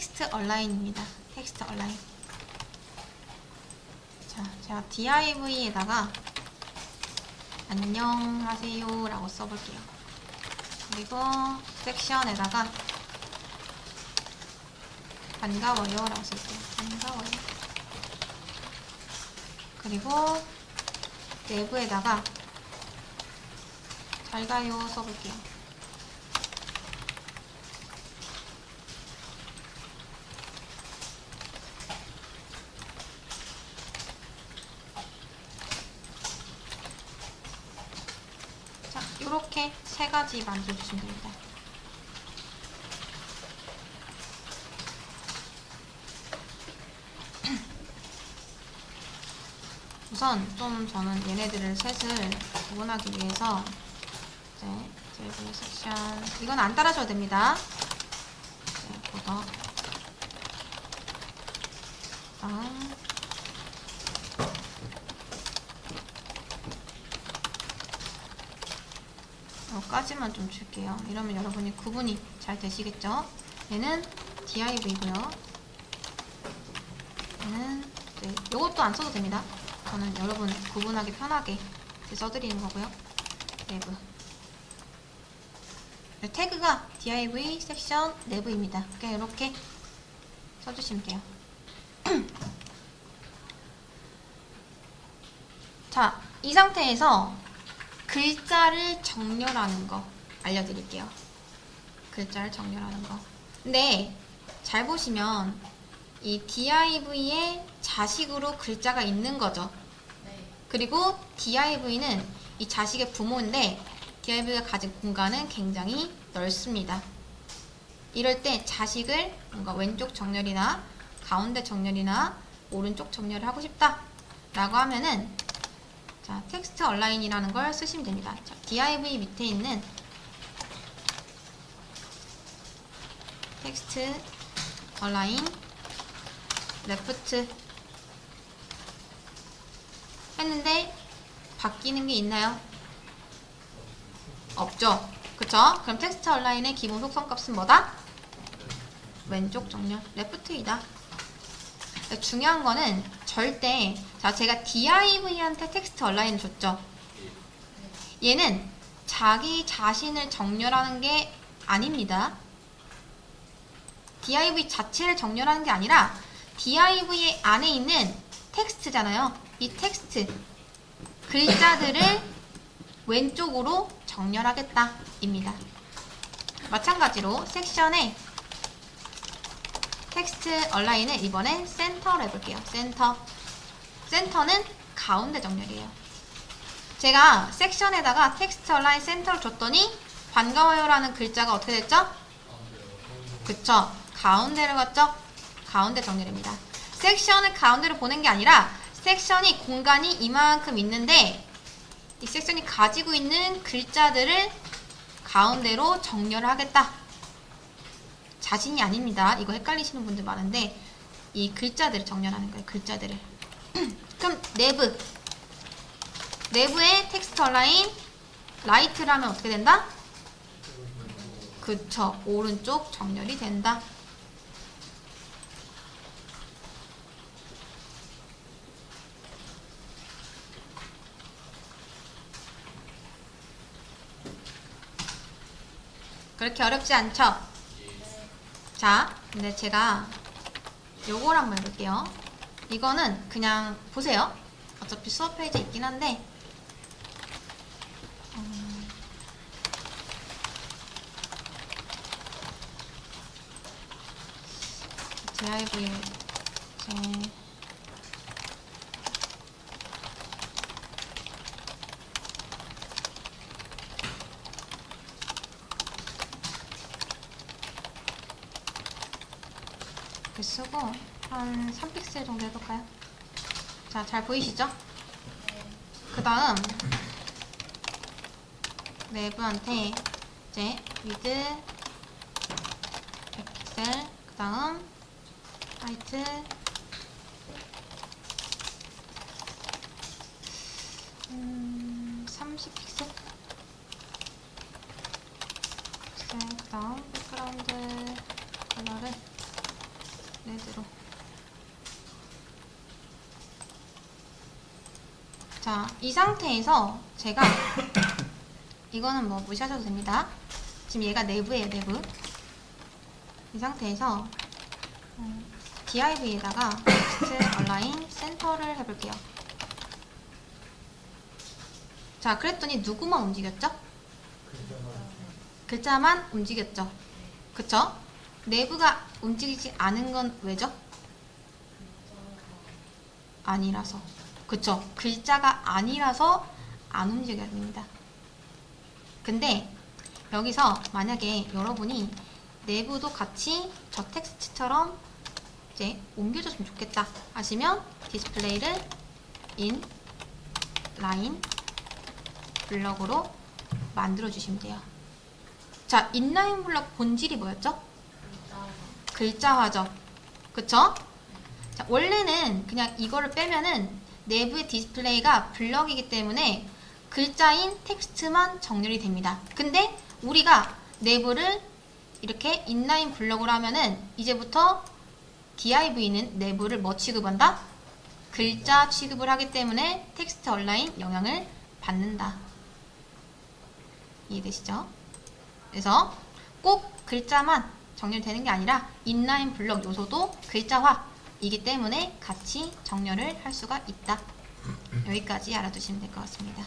텍스트 얼라인입니다. 텍스트 얼라인. 자, 제가 div에다가 안녕하세요 라고 써볼게요. 그리고 섹션에다가 반가워요 라고 쓸게요. 반가워요. 그리고 내부에다가 잘 가요 써볼게요. 자, 이렇게 세 가지 만들어주시면 됩니다. 우선 좀 저는 얘네들을 셋을 구분하기 위해서 이제 제이블 섹션 이건 안 따라줘도 됩니다. 네, 보더 다음 여기 까지만 좀 줄게요. 이러면 여러분이 구분이 잘 되시겠죠? 얘는 div고요. 얘는 네, 이것도 안 써도 됩니다. 저는 여러분 구분하기 편하게 써드리는 거고요. 내부. 네, 태그가 div 섹션 내부입니다. 그냥 이렇게 써주시면 돼요. 자, 이 상태에서 글자를 정렬하는 거 알려드릴게요. 글자를 정렬하는 거. 근데 잘 보시면 이 div에 자식으로 글자가 있는 거죠. 그리고 div는 이 자식의 부모인데 div가 가진 공간은 굉장히 넓습니다. 이럴 때 자식을 뭔가 왼쪽 정렬이나 가운데 정렬이나 오른쪽 정렬을 하고 싶다 라고 하면은 자, 텍스트 얼라인이라는 걸 쓰시면 됩니다. 자, div 밑에 있는 텍스트 얼라인 레프트 했는데 바뀌는 게 있나요? 없죠. 그쵸? 그럼 텍스트 얼라인의 기본 속성값은 뭐다? 왼쪽 정렬 레프트이다. 중요한 거는 절대 자 제가 div한테 텍스트 얼라인을 줬죠. 얘는 자기 자신을 정렬하는 게 아닙니다. div 자체를 정렬하는 게 아니라 div 안에 있는 텍스트잖아요. 이 텍스트 글자들을 왼쪽으로 정렬하겠다 입니다. 마찬가지로 섹션에 텍스트 얼라인을 이번엔 센터로 해볼게요. 센터. 센터는 가운데 정렬이에요. 제가 섹션에다가 텍스트 얼라인 센터를 줬더니 반가워요라는 글자가 어떻게 됐죠? 그쵸. 가운데를 갔죠? 가운데 정렬입니다. 섹션을 가운데로 보낸 게 아니라 섹션이 공간이 이만큼 있는데 이 섹션이 가지고 있는 글자들을 가운데로 정렬을 하겠다. 자신이 아닙니다. 이거 헷갈리시는 분들 많은데 이 글자들을 정렬하는 거예요. 글자들을. 그럼 내부. 내부에 텍스트 얼라인 라이트라면 어떻게 된다? 그쵸. 오른쪽 정렬이 된다. 그렇게 어렵지 않죠? 자, 근데 제가 요걸 한번 해볼게요. 이거는 그냥 보세요. 어차피 수업 페이지에 있긴 한데 음, div 제 이렇게 쓰고 한 3픽셀 정도 해볼까요? 자, 잘 보이시죠? 그 다음 내부한테 이제 위드 100픽셀 그 다음 하이트 음, 30픽셀 픽셀 그 다음 백그라운드 컬러를 레드로. 자, 이 상태에서 제가 이거는 뭐 무시하셔도 됩니다. 지금 얘가 내부예요, 내부. 이 상태에서 어, div에다가 텍스트 얼라인 센터를 해볼게요. 자, 그랬더니 누구만 움직였죠? 글자만 움직였죠. 그쵸? 내부가 움직이지 않은 건 왜죠? 아니라서. 그쵸? 글자가 아니라서 안 움직여야 됩니다. 근데 여기서 만약에 여러분이 내부도 같이 저 텍스트처럼 이제 옮겨줬으면 좋겠다 하시면 디스플레이를 인 라인 블럭으로 만들어 주시면 돼요. 자, 인라인 블럭 본질이 뭐였죠? 글자화죠. 그쵸? 자, 원래는 그냥 이거를 빼면은 내부의 디스플레이가 블럭이기 때문에 글자인 텍스트만 정렬이 됩니다. 근데 우리가 내부를 이렇게 인라인 블럭으로 하면은 이제부터 div는 내부를 뭐 취급한다? 글자 취급을 하기 때문에 텍스트 얼라인 영향을 받는다. 이해되시죠? 그래서 꼭 글자만 정렬되는 게 아니라 인라인 블럭 요소도 글자화 이기 때문에 같이 정렬을 할 수가 있다. 여기까지 알아두시면 될 것 같습니다.